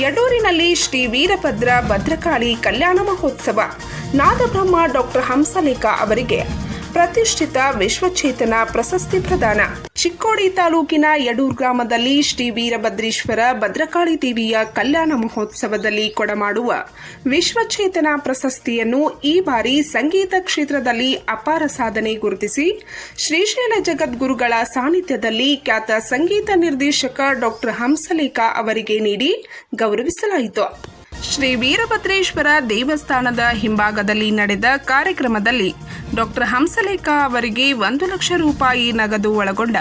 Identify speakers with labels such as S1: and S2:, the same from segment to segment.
S1: ಯಡೂರಿನಲ್ಲಿ ಶ್ರೀ ವೀರಭದ್ರ ಭದ್ರಕಾಳಿ ಕಲ್ಯಾಣ ಮಹೋತ್ಸವ. ನಾದಬ್ರಹ್ಮ ಡಾಕ್ಟರ್ ಹಂಸಲೇಖ ಅವರಿಗೆ ಪ್ರತಿಷ್ಠಿತ ವಿಶ್ವಚೇತನ ಪ್ರಶಸ್ತಿ ಪ್ರದಾನ. ಚಿಕ್ಕೋಡಿ ತಾಲೂಕಿನ ಯಡೂರ್ ಗ್ರಾಮದಲ್ಲಿ ಶ್ರೀ ವೀರಭದ್ರೇಶ್ವರ ಭದ್ರಕಾಳಿ ದೇವಿಯ ಕಲ್ಯಾಣ ಮಹೋತ್ಸವದಲ್ಲಿ ಕೊಡಮಾಡುವ ವಿಶ್ವಚೇತನ ಪ್ರಶಸ್ತಿಯನ್ನು ಈ ಬಾರಿ ಸಂಗೀತ ಕ್ಷೇತ್ರದಲ್ಲಿ ಅಪಾರ ಸಾಧನೆ ಗುರುತಿಸಿ ಶ್ರೀಶೈಲ ಜಗದ್ಗುರುಗಳ ಸಾನ್ನಿಧ್ಯದಲ್ಲಿ ಖ್ಯಾತ ಸಂಗೀತ ನಿರ್ದೇಶಕ ಡಾಕ್ಟರ್ ಹಂಸಲೇಖ ಅವರಿಗೆ ನೀಡಿ ಗೌರವಿಸಲಾಯಿತು. ಶ್ರೀ ವೀರಭದ್ರೇಶ್ವರ ದೇವಸ್ಥಾನದ ಹಿಂಭಾಗದಲ್ಲಿ ನಡೆದ ಕಾರ್ಯಕ್ರಮದಲ್ಲಿ ಡಾಕ್ಟರ್ ಹಂಸಲೇಖ ಅವರಿಗೆ ಒಂದು ಲಕ್ಷ ರೂಪಾಯಿ ನಗದು ಒಳಗೊಂಡ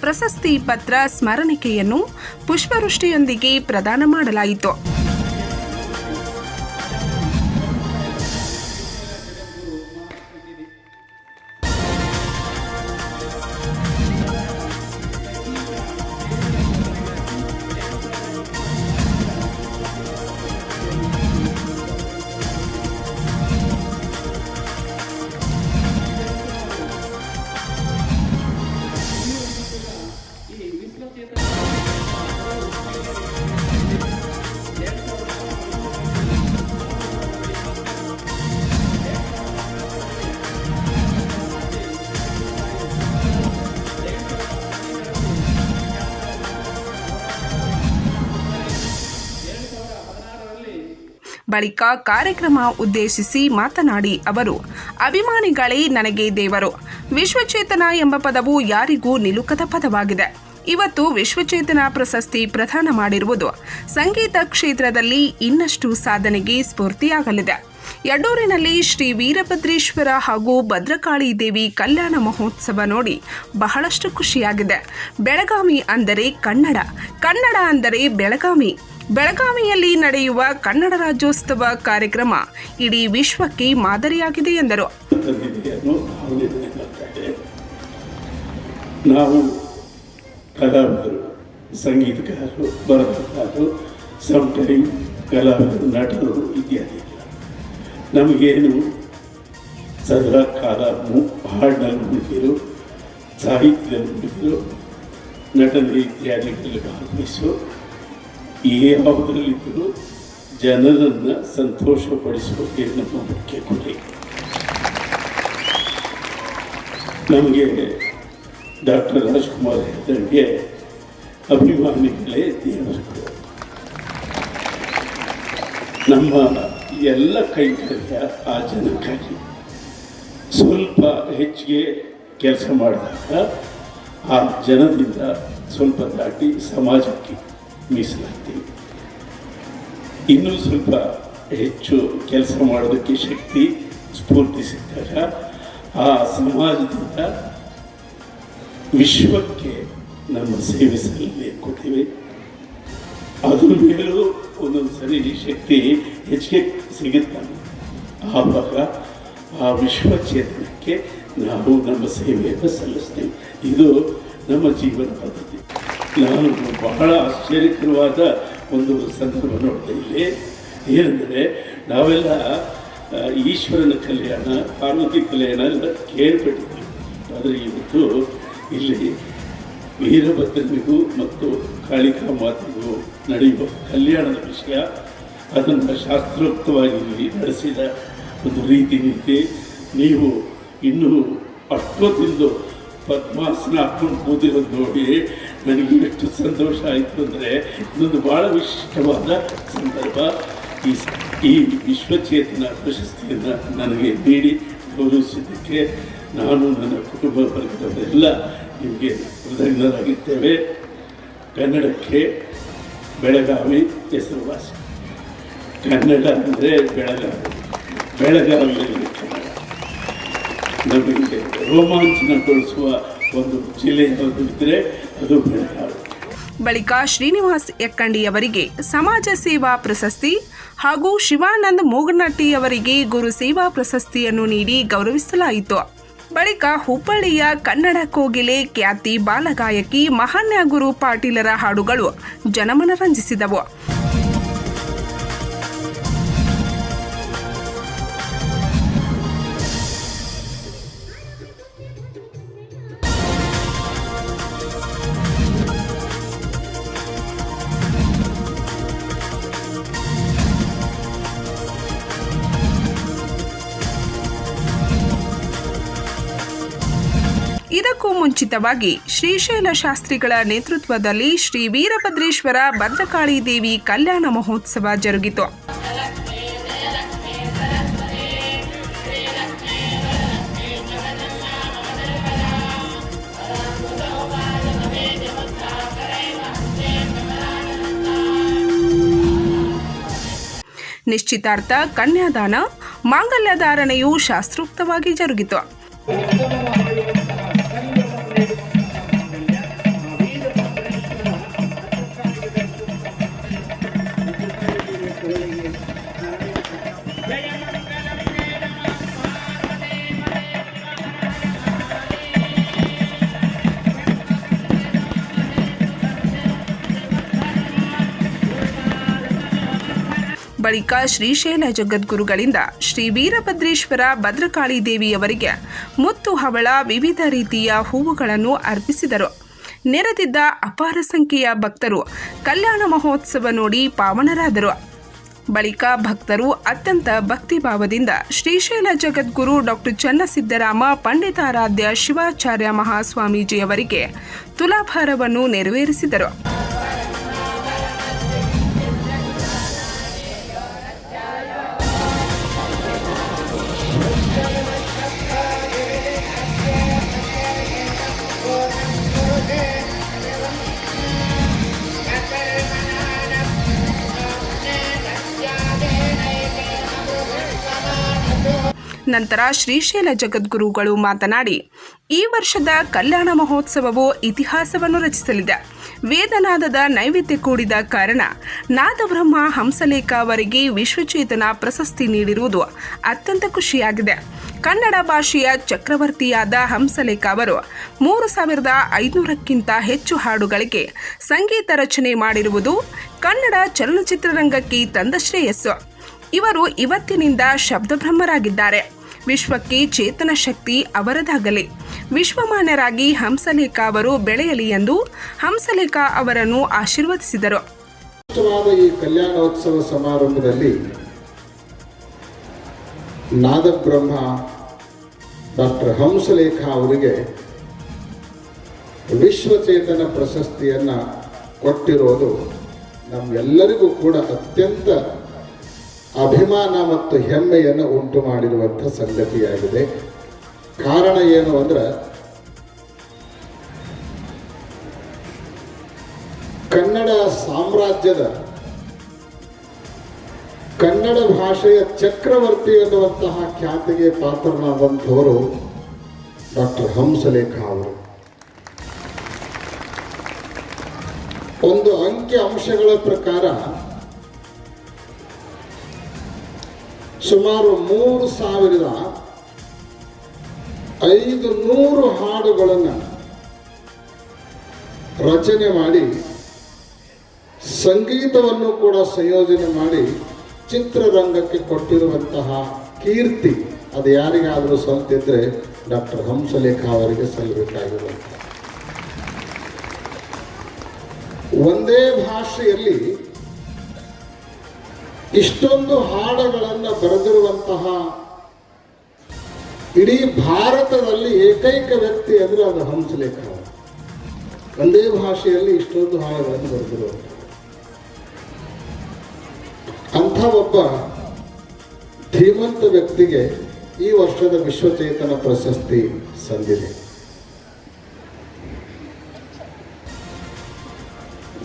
S1: ಪ್ರಶಸ್ತಿ ಪತ್ರ ಸ್ಮರಣಿಕೆಯನ್ನು ಪುಷ್ಪವೃಷ್ಟಿಯೊಂದಿಗೆ ಪ್ರದಾನ ಮಾಡಲಾಯಿತು. ಬಳಿಕ ಕಾರ್ಯಕ್ರಮ ಉದ್ದೇಶಿಸಿ ಮಾತನಾಡಿ ಅವರು, ಅಭಿಮಾನಿಗಳೇ ನನಗೆ ದೇವರು. ವಿಶ್ವಚೇತನ ಎಂಬ ಪದವು ಯಾರಿಗೂ ನಿಲುಕದ ಪದವಾಗಿದೆ. ಇವತ್ತು ವಿಶ್ವಚೇತನ ಪ್ರಶಸ್ತಿ ಪ್ರದಾನ ಮಾಡಿರುವುದು ಸಂಗೀತ ಕ್ಷೇತ್ರದಲ್ಲಿ ಇನ್ನಷ್ಟು ಸಾಧನೆಗೆ ಸ್ಫೂರ್ತಿಯಾಗಲಿದೆ. ಯಡೂರಿನಲ್ಲಿ ಶ್ರೀ ವೀರಭದ್ರೇಶ್ವರ ಹಾಗೂ ಭದ್ರಕಾಳಿ ದೇವಿ ಕಲ್ಯಾಣ ಮಹೋತ್ಸವ ನೋಡಿ ಬಹಳಷ್ಟು ಖುಷಿಯಾಗಿದೆ. ಬೆಳಗಾವಿ ಅಂದರೆ ಕನ್ನಡ. ಕನ್ನಡ ಅಂದರೆ ಬೆಳಗಾವಿ. ಬೆಳಗಾವಿಯಲ್ಲಿ ನಡೆಯುವ ಕನ್ನಡ ರಾಜ್ಯೋತ್ಸವ ಕಾರ್ಯಕ್ರಮ ಇಡೀ ವಿಶ್ವಕ್ಕೆ ಮಾದರಿಯಾಗಿದೆ ಎಂದರು.
S2: ನಾವು ಕಲಾವಿದರು, ಸಂಗೀತಗಾರರು ಬರಹಗಾರರು ಸಮ್ ಕಲಾವಿದರು, ನಟರು ಇತ್ಯಾದಿ. ನಮಗೇನು ಸದಾ ಕಾಲ ಹಾಡಿನಲ್ಲಿ ಮುಗಿದಿರು ಸಾಹಿತ್ಯದಲ್ಲಿ ಮುಗಿದಿರು ನಟನೆ ಇತ್ಯಾದಿಗಳಲ್ಲಿ ಭಾಗವಹಿಸು ಯಾವುದರಲ್ಲಿದ್ದರೂ ಜನರನ್ನು ಸಂತೋಷಪಡಿಸೋಕೆ ನಮ್ಮ ಮುಖ್ಯ ಗುರಿ ನಮಗೆ ಡಾಕ್ಟರ್ ರಾಜ್ಕುಮಾರ್ ಹೆಗಡೆಗೆ ಅಭಿಮಾನಿಗಳೇ ದೇವರು. ನಮ್ಮ ಎಲ್ಲ ಕೈಂಕರ್ಯ ಆ ಜನಕ್ಕಾಗಿ ಸ್ವಲ್ಪ ಹೆಚ್ಚಿಗೆ ಕೆಲಸ ಮಾಡಿದಾಗ ಆ ಜನದಿಂದ ಸ್ವಲ್ಪ ದಾಟಿ ಸಮಾಜಕ್ಕೆ ಮೀಸಲಾಗ್ತೀವಿ ಇನ್ನೂ ಸ್ವಲ್ಪ ಹೆಚ್ಚು ಕೆಲಸ ಮಾಡೋದಕ್ಕೆ ಶಕ್ತಿ ಸ್ಫೂರ್ತಿ ಸಿಕ್ಕಾಗ ಆ ಸಮಾಜದಿಂದ ವಿಶ್ವಕ್ಕೆ ನಮ್ಮ ಸೇವೆ ಸಲ್ಲಿಕೊತೀವಿ ಅದ್ರ ಮೇಲೂ ಒಂದೊಂದು ಸರಿ ಶಕ್ತಿ ಹೆಚ್ಚಿಗೆ ಸಿಗುತ್ತೆ. ಆವಾಗ ಆ ವಿಶ್ವ ಚೇತನಕ್ಕೆ ನಾವು ನಮ್ಮ ಸೇವೆಯನ್ನು ಸಲ್ಲಿಸ್ತೀವಿ. ಇದು ನಮ್ಮ ಜೀವನ ಪದ್ಧತಿ. ನಾನು ಬಹಳ ಆಶ್ಚರ್ಯಕರವಾದ ಒಂದು ಸಂದರ್ಭ ನೋಡ್ತಾ ಇಲ್ಲಿ ಏನಂದರೆ, ನಾವೆಲ್ಲ ಈಶ್ವರನ ಕಲ್ಯಾಣ, ಪಾರ್ವತಿ ಕಲ್ಯಾಣ ಎಲ್ಲ ಕೇಳ್ಬಿಟ್ಟಿದ್ದೀವಿ ಆದರೆ ಇವತ್ತು ಇಲ್ಲಿ ವೀರಭದ್ರನಿಗೂ ಮತ್ತು ಕಾಳಿಕಾ ಮಾತೆಗೂ ನಡೆಯುವ ಕಲ್ಯಾಣದ ವಿಷಯ, ಅದನ್ನು ಶಾಸ್ತ್ರೋಕ್ತವಾಗಿ ನಡೆಸಿದ ಒಂದು ರೀತಿ ನೀತಿ ನೀವು ಇನ್ನೂ ಅಷ್ಟೊತ್ತಿಂದು ಪದ್ಮಾಸನ ಹಾಕೊಂಡು ಕೂತಿರೋದು ನೋಡಿ ನನಗೆ ಎಷ್ಟು ಸಂತೋಷ ಆಯಿತು ಅಂದರೆ ಇದೊಂದು ಭಾಳ ವಿಶಿಷ್ಟವಾದ ಸಂದರ್ಭ. ಈ ಈ ವಿಶ್ವಚೇತನ ಪ್ರಶಸ್ತಿಯನ್ನು ನನಗೆ ನೀಡಿ ಗೌರವಿಸಿದ್ದಕ್ಕೆ ನಾನು ನನ್ನ ಕುಟುಂಬ ವರ್ಗದವರೆಲ್ಲ ನಿಮಗೆ ಕೃತಜ್ಞರಾಗಿದ್ದೇವೆ ಕನ್ನಡಕ್ಕೆ ಬೆಳಗಾವಿ ಹೆಸರುವಾಸಿ. ಕನ್ನಡ ಅಂದರೆ ಬೆಳಗಾವಿ. ಬೆಳಗಾವಿಯಲ್ಲಿ ಕನ್ನಡ. ನಮಗೆ ರೋಮಾಂಚನಗೊಳಿಸುವ ಒಂದು ಜಿಲ್ಲೆ ಅದು
S1: ಬಳಿಕ ಶ್ರೀನಿವಾಸ್ ಎಕ್ಕಂಡಿ ಅವರಿಗೆ ಸಮಾಜ ಸೇವಾ ಪ್ರಶಸ್ತಿ ಹಾಗೂ ಶಿವಾನಂದ್ ಮೋಗನಟ್ಟಿ ಅವರಿಗೆ ಗುರು ಸೇವಾ ಪ್ರಶಸ್ತಿಯನ್ನು ನೀಡಿ ಗೌರವಿಸಲಾಯಿತು. ಬಳಿಕ ಹುಬ್ಬಳ್ಳಿಯ ಕನ್ನಡ ಕೋಗಿಲೆ ಖ್ಯಾತಿ ಬಾಲಗಾಯಕಿ ಮಹಾನ್ಯ ಗುರು ಪಾಟೀಲರ ಹಾಡುಗಳು ಜನಮನರಂಜಿಸಿದವು ಮುಂಚಿತವಾಗಿ ಶ್ರೀಶೈಲ ಶಾಸ್ತ್ರಿಗಳ ನೇತೃತ್ವದಲ್ಲಿ ಶ್ರೀ ವೀರಭದ್ರೇಶ್ವರ ಭದ್ರಕಾಳಿ ದೇವಿ ಕಲ್ಯಾಣ ಮಹೋತ್ಸವ ಜರುಗಿತು. ನಿಶ್ಚಿತಾರ್ಥ ಕನ್ಯಾದಾನ, ಮಾಂಗಲ್ಯ ಧಾರಣೆಯು ಶಾಸ್ತ್ರೋಕ್ತವಾಗಿ ಜರುಗಿತು. ಬಳಿಕ ಶ್ರೀಶೈಲ ಜಗದ್ಗುರುಗಳಿಂದ ಶ್ರೀ ವೀರಭದ್ರೇಶ್ವರ ಭದ್ರಕಾಳಿ ದೇವಿಯವರಿಗೆ ಮುತ್ತು ಹವಳ ವಿವಿಧ ರೀತಿಯ ಹೂವುಗಳನ್ನು ಅರ್ಪಿಸಿದರು. ನೆರೆದಿದ್ದ ಅಪಾರ ಸಂಖ್ಯೆಯ ಭಕ್ತರು ಕಲ್ಯಾಣ ಮಹೋತ್ಸವ ನೋಡಿ ಪಾವನರಾದರು. ಬಳಿಕ ಭಕ್ತರು ಅತ್ಯಂತ ಭಕ್ತಿಭಾವದಿಂದ ಶ್ರೀಶೈಲ ಜಗದ್ಗುರು ಡಾಕ್ಟರ್ ಚನ್ನಸಿದ್ದರಾಮ ಪಂಡಿತಾರಾಧ್ಯ ಶಿವಾಚಾರ್ಯ ಮಹಾಸ್ವಾಮೀಜಿಯವರಿಗೆ ತುಲಾಭಾರವನ್ನು ನೆರವೇರಿಸಿದರು. ನಂತರ ಶ್ರೀಶೈಲ ಜಗದ್ಗುರುಗಳು ಮಾತನಾಡಿ, ಈ ವರ್ಷದ ಕಲ್ಯಾಣ ಮಹೋತ್ಸವವು ಇತಿಹಾಸವನ್ನು ರಚಿಸಲಿದೆ. ವೇದನಾದದ ನೈವೇದ್ಯ ಕೂಡಿದ ಕಾರಣ ನಾದಬ್ರಹ್ಮ ಹಂಸಲೇಖ ಅವರಿಗೆ ವಿಶ್ವಚೇತನ ಪ್ರಶಸ್ತಿ ನೀಡಿರುವುದು ಅತ್ಯಂತ ಖುಷಿಯಾಗಿದೆ. ಕನ್ನಡ ಭಾಷೆಯ ಚಕ್ರವರ್ತಿಯಾದ ಹಂಸಲೇಖ ಅವರು ಮೂರು ಸಾವಿರದ ಐನೂರಕ್ಕಿಂತ ಹೆಚ್ಚು ಹಾಡುಗಳಿಗೆ ಸಂಗೀತ ರಚನೆ ಮಾಡಿರುವುದು ಕನ್ನಡ ಚಲನಚಿತ್ರರಂಗಕ್ಕೆ ತಂದ ಶ್ರೇಯಸ್ಸು. ಇವರು ಇವತ್ತಿನಿಂದ ಶಬ್ದಬ್ರಹ್ಮರಾಗಿದ್ದಾರೆ. ವಿಶ್ವಕ್ಕೆ ಚೇತನ ಶಕ್ತಿ ಅವರದಾಗಲಿ. ವಿಶ್ವಮಾನ್ಯರಾಗಿ ಹಂಸಲೇಖ ಅವರು ಬೆಳೆಯಲಿ ಎಂದು ಹಂಸಲೇಖ ಅವರನ್ನು ಆಶೀರ್ವದಿಸಿದರು.
S3: ಈ ಕಲ್ಯಾಣೋತ್ಸವ ಸಮಾರಂಭದಲ್ಲಿ ನಾದಬ್ರಹ್ಮ ಡಾಕ್ಟರ್ ಹಂಸಲೇಖ ಅವರಿಗೆ ವಿಶ್ವಚೇತನ ಪ್ರಶಸ್ತಿಯನ್ನು ಕೊಟ್ಟಿರೋದು ನಮ್ಮೆಲ್ಲರಿಗೂ ಕೂಡ ಅತ್ಯಂತ ಅಭಿಮಾನ ಮತ್ತು ಹೆಮ್ಮೆಯನ್ನು ಉಂಟು ಮಾಡಿರುವಂಥ ಸಂಗತಿಯಾಗಿದೆ. ಕಾರಣ ಏನು ಅಂದ್ರೆ, ಕನ್ನಡ ಸಾಮ್ರಾಜ್ಯದ, ಕನ್ನಡ ಭಾಷೆಯ ಚಕ್ರವರ್ತಿ ಎನ್ನುವಂತಹ ಖ್ಯಾತಿಗೆ ಪಾತ್ರನಾದಂಥವರು ಡಾಕ್ಟರ್ ಹಂಸಲೇಖ ಅವರು. ಒಂದು ಅಂಕಿ ಅಂಶಗಳ ಪ್ರಕಾರ ಸುಮಾರು ಮೂರು ಸಾವಿರದ ಐದು ನೂರು ಹಾಡುಗಳನ್ನು ರಚನೆ ಮಾಡಿ, ಸಂಗೀತವನ್ನು ಕೂಡ ಸಂಯೋಜನೆ ಮಾಡಿ ಚಿತ್ರರಂಗಕ್ಕೆ ಕೊಟ್ಟಿರುವಂತಹ ಕೀರ್ತಿ ಅದು ಯಾರಿಗಾದರೂ ಸಲ್ತಿದ್ರೆ ಡಾಕ್ಟರ್ ಹಂಸಲೇಖ ಅವರಿಗೆ ಸಲ್ಲಬೇಕಾಗಿರುವಂತಹ ಒಂದೇ ಭಾಷೆಯಲ್ಲಿ ಇಷ್ಟೊಂದು ಹಾಡುಗಳನ್ನು ಬರೆದಿರುವಂತಹ ಇಡೀ ಭಾರತದಲ್ಲಿ ಏಕೈಕ ವ್ಯಕ್ತಿ ಅಂದ್ರೆ ಅದು ಹಂಸಲೇಖ ಒಂದೇ ಭಾಷೆಯಲ್ಲಿ ಇಷ್ಟೊಂದು ಹಾಡುಗಳನ್ನು ಬರೆದಿರುವಂಥ ಅಂಥ ಒಬ್ಬ ಧೀಮಂತ ವ್ಯಕ್ತಿಗೆ ಈ ವರ್ಷದ ವಿಶ್ವಚೇತನ ಪ್ರಶಸ್ತಿ ಸಂದಿದೆ.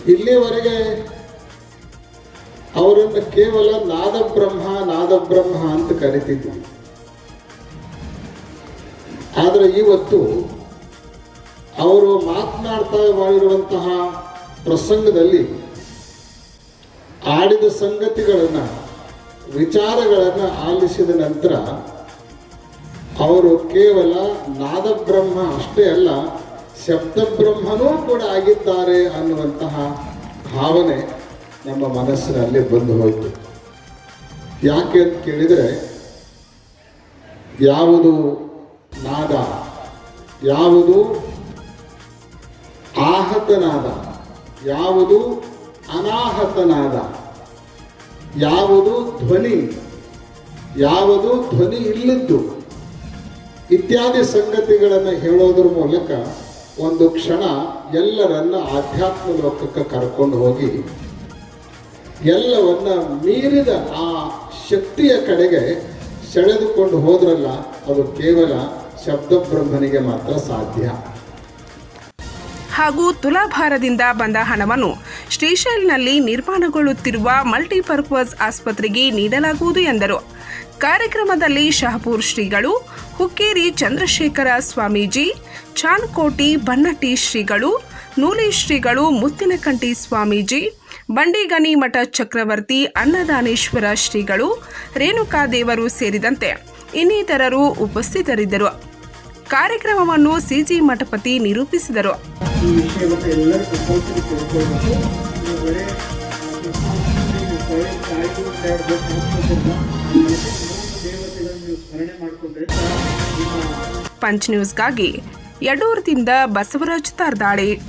S3: ಇಲ್ಲಿಯವರೆಗೆ ಅವರನ್ನು ಕೇವಲ ನಾದಬ್ರಹ್ಮ ನಾದಬ್ರಹ್ಮ ಅಂತ ಕರಿತಿದ್ವಿ ಆದರೆ ಇವತ್ತು ಅವರು ಮಾತನಾಡ್ತಾ ಮಾಡಿರುವಂತಹ ಪ್ರಸಂಗದಲ್ಲಿ ಆಡಿದ ಸಂಗತಿಗಳನ್ನು, ವಿಚಾರಗಳನ್ನು ಆಲಿಸಿದ ನಂತರ ಅವರು ಕೇವಲ ನಾದಬ್ರಹ್ಮ ಅಷ್ಟೇ ಅಲ್ಲ, ಶಬ್ದಬ್ರಹ್ಮನೂ ಕೂಡ ಆಗಿದ್ದಾರೆ ಅನ್ನುವಂತಹ ಭಾವನೆ ನಮ್ಮ ಮನಸ್ಸಿನಲ್ಲಿ ಬಂದು ಹೋಯಿತು. ಯಾಕೆ ಅಂತ ಕೇಳಿದರೆ, ಯಾವುದು ನಾದ, ಯಾವುದು ಆಹತನಾದ, ಯಾವುದು ಅನಾಹತನಾದ, ಯಾವುದು ಧ್ವನಿ ಯಾವುದು ಧ್ವನಿ ಇಲ್ಲದ್ದು, ಇತ್ಯಾದಿ ಸಂಗತಿಗಳನ್ನು ಹೇಳೋದ್ರ ಮೂಲಕ ಒಂದು ಕ್ಷಣ ಎಲ್ಲರನ್ನ ಆಧ್ಯಾತ್ಮ ಲೋಕಕ್ಕೆ ಕರ್ಕೊಂಡು ಹೋಗಿ ಎಲ್ಲವನ್ನ ಮೀರಿದ ಆ ಶಕ್ತಿಯ ಕಡೆಗೆ ಸೆಳೆದುಕೊಂಡು ಹೋದ್ರಲ್ಲ, ಅದು ಕೇವಲ ಶಬ್ದ ಬ್ರಹ್ಮನಿಗೆ ಮಾತ್ರ ಸಾಧ್ಯ.
S1: ಹಾಗೂ ತುಲಾಭಾರದಿಂದ ಬಂದ ಹಣವನ್ನು ಶ್ರೀಶೈಲ್ನಲ್ಲಿ ನಿರ್ಮಾಣಗೊಳ್ಳುತ್ತಿರುವ ಮಲ್ಟಿಪರ್ಪಸ್ ಆಸ್ಪತ್ರೆಗೆ ನೀಡಲಾಗುವುದು ಎಂದರು. ಕಾರ್ಯಕ್ರಮದಲ್ಲಿ ಶಹಪೂರ್ ಶ್ರೀಗಳು, ಹುಕ್ಕೇರಿ ಚಂದ್ರಶೇಖರ ಸ್ವಾಮೀಜಿ, ಚಾನ್ಕೋಟಿ ಬನ್ನಟ್ಟಿ ಶ್ರೀಗಳು, ನೂಲಿ ಶ್ರೀಗಳು ಮುತ್ತಿನಕಂಟಿ ಸ್ವಾಮೀಜಿ ಬಂಡಿಗನಿ ಮಠ ಚಕ್ರವರ್ತಿ ಅನ್ನದಾನೇಶ್ವರ ಶ್ರೀಗಳು ರೇಣುಕಾದೇವರು ಸೇರಿದಂತೆ ಇನ್ನಿತರರು ಉಪಸ್ಥಿತರಿದ್ದರು. ಕಾರ್ಯಕ್ರಮವನ್ನು ಸಿಜಿ ಮಠಪತಿ ನಿರೂಪಿಸಿದರು. ಪಂಚ್ ನ್ಯೂಸ್ಗಾಗಿ ಯಡೂರದಿಂದ ಬಸವರಾಜ್ ತಾರ್ದಾಳೆ